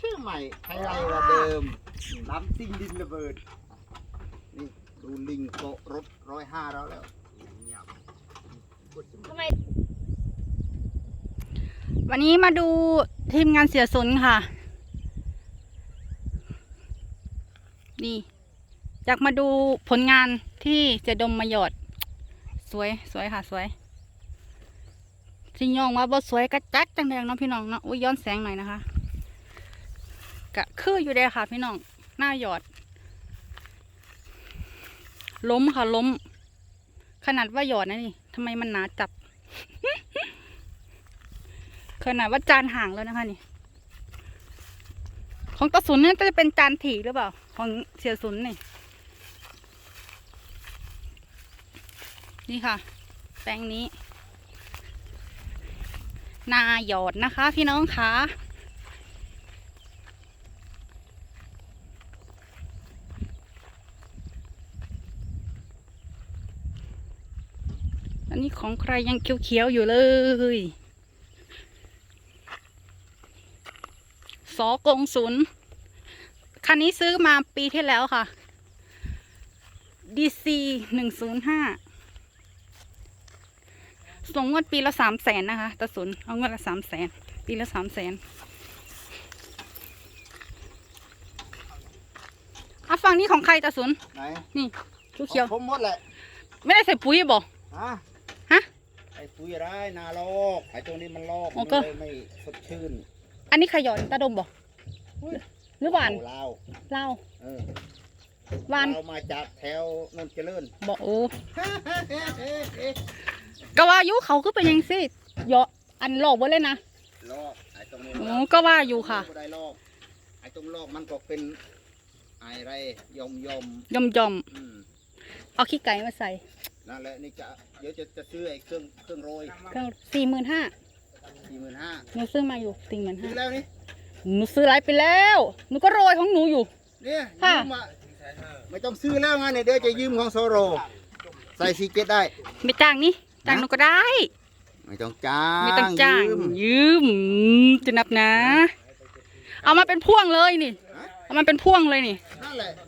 ชื่อใหม่ไทยไรระเดิมน้ำซิ่งดินระเบิด นี่ดูลิงโกะรถร้อยห้าเราแล้วทำไมวันนี้มาดูทีมงานเสียสนค่ะ นี่ อยากมาดูผลงานที่เสียดมมาหยอด สวยสวยค่ะสวยสิยองว่าบ่สวยกระจักจังแดงเนาะพี่น้องเนาะอุ้ยย้อนแสงหน่อยนะคะ กะคืออยู่เด้ค่ะ พี่น้องหน้าหยอด ล้มค่ะล้ม ขนาดว่าหยอดนะนี่ทำไมมันหนาจับ ขนาดว่าจานห่างแล้วนะคะนี่ ของตะสุนเนี่ยจะเป็นจานถี่หรือเปล่า ของเสียสุนนี่ นี่ค่ะ แปลงนี้ นาหยอดนะคะ พี่น้องคะ อันนี้ของใครยังเขียวๆอยู่เลยสอกงศูนย์คันนี้ซื้อมาปีที่แล้วค่ะ DC หนึ่งศูนย์ห้าส่งงวดปีละสามแสนนะคะตะสุนเอางวดละสามแสนปีละสามแสนอะฝั่งนี้ของใครตะสุน ไหนนี่เขียวผมหมดแหละๆไม่ได้ใส่ปุ๋ยบอกฮะฮะไอ้ ปุ๋ยร้ายนาลอกไอ้ตรงนี้มันลอกโอ้มันก็ เลยไม่สดชื่นอันนี้ขยอนตาดมบอกหรือหวานเอลาวเล่าเออหวานเรามาจากแถวนนเจริญบอกโอ้ก็ว่าอยุเขาคือเป็นยังสิเยอะอันหลอกไว้เลยนะลอกไอ้ตรงนี้โอ้ก็ว่าอยู่ค่ะบ่ได้ลอกไอ้ตรงลอกมันก็เป็นไอ้ไรยอมยอมยอมยอมอืมๆเอาขี้ไก่มาใส่ นั่นแหละนี่จะเดี๋ยวจะจะซื้อไอ้เครื่องเครื่องโรยเครื่องสี่หมื่นห้าสี่หมื่นห้าหนูซื้อมาอยู่สี่หมื่นซื้ห้าอแล้วนี่หนูซื้อไรไปแล้วหนูก็โรยของหนูอยู่ เนี่ยค่ะยืมมาไม่ต้องซื้อแล้วไงเนี่ยเดี๋ยวจะยืมของโซโร ใส่ซีเกตได้ ไม่จ้างนี่จ้างหนูก็ได้ ไม่ต้องจ้างไม่ต้องจ้าง ยืมยืมจะนับนะ เอามาเป็นพ่วงเลยนี่ฮะเอามาเป็นพ่วงเลยนี่นั่นแหละจะเอา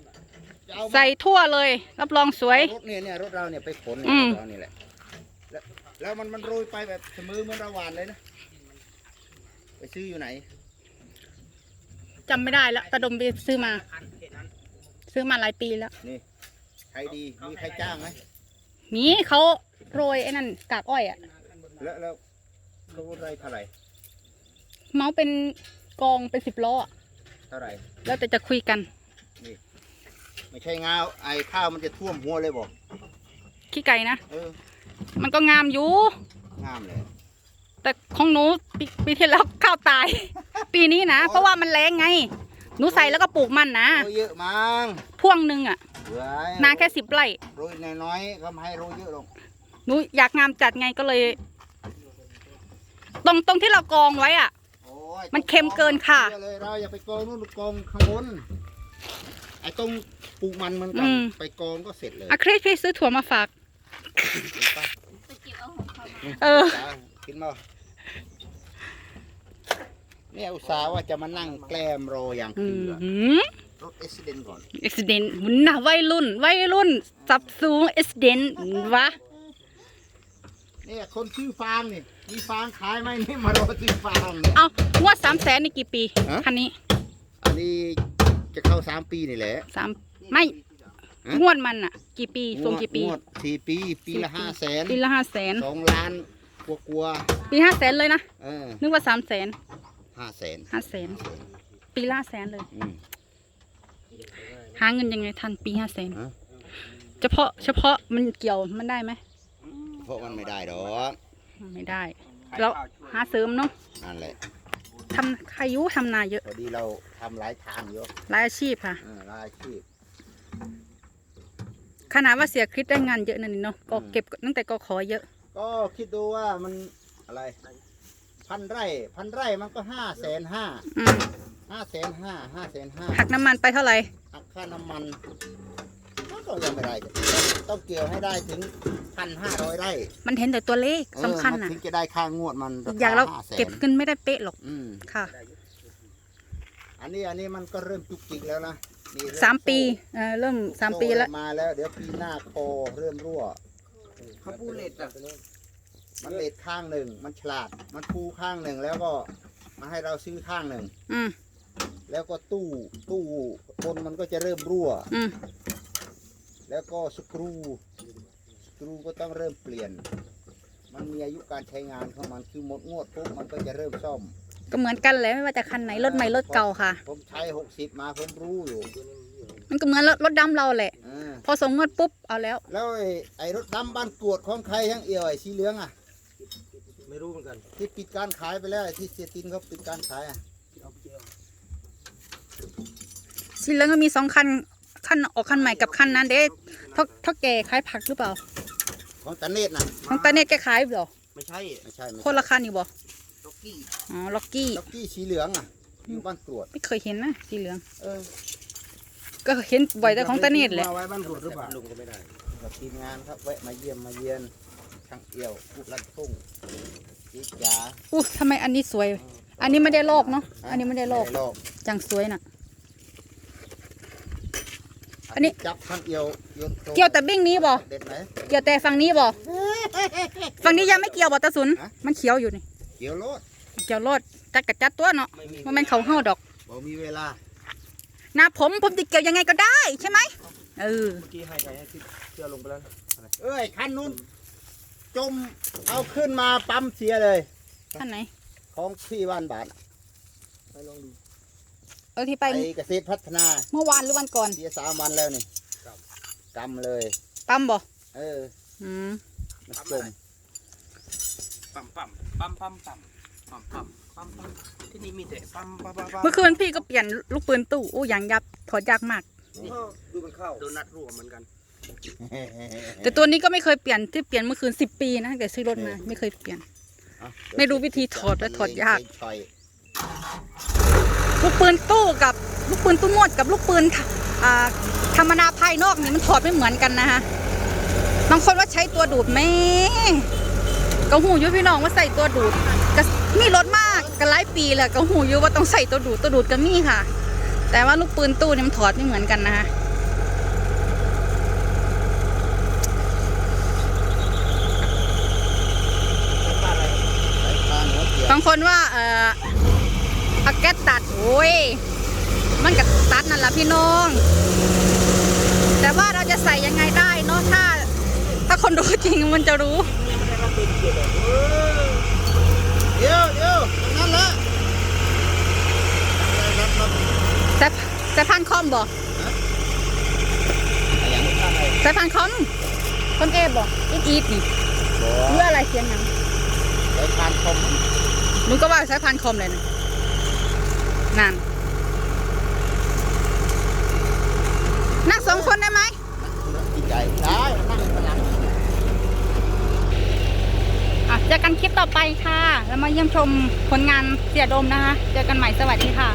ใส่ทั่วเลย รับรองสวย รถเนี่ยเนี่ยรถเราเนี่ยไปขนอืเนี่ยมรถเรานี่แหละแล้วแล้วมันมันโรยไปแบบเสมอเหมือนระหวานเลยนะ ไปซื้ออยู่ไหน จำไม่ได้แล้วตาดมไปซื้อมา ซื้อมาหลายปีแล้ว นี่ใครดีมีใครจ้างไหมมีเขาโรยไอ้นั่นกากอ้อยอะแล้วแล้วเขาได้เท่าไหร่เมาส์เป็นกองเป็นสิบล้ออะเท่าไหร่แล้วแต่จะคุยกัน ไม่ใช่งาวไอ้ข้าวมันจะท่วมหัวเลยบอกขี้ไก่นะ เออ มันก็งามอยู่ งามเลย แต่ของหนูปปีที่แล้วข้าวตาย ปีนี้นะ เพราะว่ามันแรงไง หนูใส่แล้วก็ปลูกมันนะ โรยเยอะมั้งพ่วงหนึ่งอะเว้ยนาแค่สิบไร่ โรยน้อยๆก็ไม่ให้โรยเยอะหรอกหนูอยากงามจัดไงก็เลย ตรงตรงที่เรากองไว้อะ โอ้ยมันเค็มเกินค่ะเชื่อเลยเราอย่าไปกองนู่นกองข้างบนไอ้ตรงปลูกมันเหมือนกันอืม ไปกองก็เสร็จเลยอะคริสพี่ซื้อถั่วมาฝากไปเก็บเอาของเขามาเออ จ้ากินมาเนี่ยอุตส่าห์ว่าจะมานั่งแกล้มโรยอย่างอืคือมรถเอสเดนก่อนอุบิเหตุหุ่นนะวัยรุ่น วัยรุ่น สับสูงอุบิเหตุวะ เนี่ยคนซื้อฟางนี่มีฟางขายไหมนี่มารอซื้อฟางเนี่ย เอางวดสามแสนนี่กี่ปี ฮะ คันนี้ อันนี้ จะเข้าสามปีนี่แหละ สามไม่ฮะ งวดมันอะกี่ปีทรงกี่ปี งวดสี่ปี ปีละห้าแสนปีละห้าแสนสองล้านกลัวกลัวปีห้าแสนเลยนะๆเออนึกว่าสามแสนห้าแสนห้าแสนปีละห้าแสนเลย อืม หาเงินยังไงทันปีห้าแสนฮะ เฉพาะเฉพาะมันเกี่ยวมันได้ไหมเพราะมันไม่ได้ดอกไม่ได้เราหาเสริมเนาะนั่นแหละทำขายุทำนาเยอะ พอดีเรา ทำหลายทางเยอะหลายอาชีพค่ะเออหลายอาชีพขนาดว่าเสียคริสได้งานเยอะนั่นนี่เนาะก็อืมเก็บตั้งแต่ก็ขอเยอะ ก็คิดดูว่ามันอะไร พันไร่ พันไร่มันก็ห้าแสนห้าอืมห้าแสนห้าห้าแสนห้าหักน้ำมันไปเท่าไหร่ หักค่าน้ำมันมันก็ยังไม่ได้ต้องเกี่ยวให้ได้ถึงพันห้าร้อยไร่มันเห็นแต่ตัวเลขสำคัญเออมัน่ะ ถึงจะได้ค่างวดมันอีกอย่างเรา500,000เก็บเงินไม่ได้เป๊ะหรอกอืม ค่ะ อันนี้อันนี้มันก็เริ่มจุกจิกแล้วนะนี่เริ่สามปีโซ่เออเริ่มสามโซ่ปีแล้วมาแล้ว เดี๋ยวปีหน้าคอเริ่มรั่ว เขาพูเลตอะมันเลตข้างหนึ่ง มันฉลาด มันพูข้างหนึ่งแล้วก็มาให้เราซื้อข้างหนึ่ง อืมแล้วก็ตู้ตู้บนมันก็จะเริ่มรั่ว อืมแล้วก็สกรูสกรูก็ต้องเริ่มเปลี่ยน มันมีอายุการใช้งานของมันคือหมดงวดปุ๊บมันก็จะเริ่มซ่อม ก็เหมือนกันเลยไม่ว่าจะคันไหนรถใหม่รถเก่าค่ะ ผมใช้หกสิบมาผมรู้อยู่มันก็เหมือนรถรถดำเราแหละ อ่าพอส่งเงินปุ๊บเอาแล้ว แล้วไอ้ไอ้รถดำบ้านกรวดของใครทั้งเอียวไอ้สีเหลืองอะ ไม่รู้เหมือนกันที่ปิดการขายไปแล้วไอ้ที่เสียตินเขาปิดการขายอะเอาไปเจอสิแล้วก็มีสองคันคันออกคันใหม่กับคันนั้นเด้เท่าเท่าแก่ขายผักหรือเปล่าของตาเนตน่ะของตาเนตแกขายเหรอไม่ใช่ไม่ใช่ไม่คนละคันอยู่บ่ล็อ กกี้อ๋อล็อกกี้ล็อกกี้สีเหลืองอะอยู่บ้านกรวดไม่เคยเห็นนะสีเหลือง เออ ก็เห็นบ่อยแต่ของตาเนตแหละมาไว้บ้านกรดหรือเปล่าลุงก็ไม่ได้กับทีมงานครับแวะมาเยี่ยมมาเยียนช่างเอียวผู้ลัดทุ่งจิ๊กจ๋าอู้ทำไมอันนี้สวย อันนี้ไม่ได้ลอกเนาะอันนี้ไม่ได้ลอกไม่ได้ลอกจังสวยน่ะ อันนี้จับช่างเอียวโยนโตเกี่ยวแต่บิ้งนี้บ่เด็ดไหมเกี่ยวแต่ฝั่งนี้บ่ฝั่งนี้ยังไม่เกี่ยวบ่ตาสุนฮะมันเขียวอยู่นี่ เกี่ยวโลดเกี่ยวรถจัดกับจัดตัวเนาะไม่มีมันเป็นเขาเฮาดอกบ่มีเวลาหน้าผมผมจะเกี่ยวยังไงก็ได้ใช่ไหมเออเมื่อกี้ให้ใครให้ที่เชื่อลงไปแล้วเอ้ยคันนู้นจมเอาขึ้นมาปั๊มเสียเลยท่านไหนของพี่บ้านบาทไปลองดูเออที่ไปไปเกษตรพัฒนา เมื่อวานหรือวันก่อนเสียสามวันแล้วนี่กำเลยปั๊มบ่เอออืมมันจม ปั๊มปั๊มปั๊มปั๊มปั๊มปั๊มปั๊มปั๊มปั๊มที่นี่มีแต่ปั๊มปั๊มปั๊มปั๊มเมื่อคืนพี่ก็เปลี่ยนลูกปืนตู้อู้ยางยับถอดยากมาก ดูมันเข้าโดนัทรั่วเหมือนกันแต่ตัวนี้ก็ไม่เคยเปลี่ยนที่เปลี่ยนเมื่อคืนสิบปีนะแต่ซื้อรถมาไม่เคยเปลี่ยน ไม่รู้วิธีถอดและถอดยากลูกปืนตู้กับลูกปืนตู้งดกับลูกปืนธรรมดาภายนอกนี่มันถอดไม่เหมือนกันนะคะบางคนว่าใช้ตัวดูดแม่ ก็หูอยุพี่น้องว่าใส่ตัวดูดก็มีรถมากก็หลายปีแหละก็หูอยุว่าต้องใส่ตัวดูดตัวดูดก็มีค่ะ แต่ว่าลูกปืนตู้นี่มันถอดไม่เหมือนกันนะคะบางคนว่าเออเอาแก๊สตัดโอ้ยมันก็ตัดนั่นแหละพี่น้อง แต่ว่าเราจะใส่ยังไงได้เนาะถ้า ถ้าคนรู้จริงมันจะรู้ เดี๋ยวเดี๋ยวตรงนั้นละอะไรรับรับแต่แต่พันคอมบอกอะไรอย่างนี้อะไรแต่พันคอมคอมเอฟบอกอีดอีดนี่บ่เพื่ออะไรเสียงหยังสายพานคมหนูก็ว่าใช้พันคอมเลยนะนั่นนั่งสองคนได้ไหมจิตใจได้นั่งพลัง อะเจอ กันคลิปต่อไปค่ะ แล้วมาเยี่ยมชมผลงานเสียดมนะคะ เจอกันใหม่สวัสดีค่ะ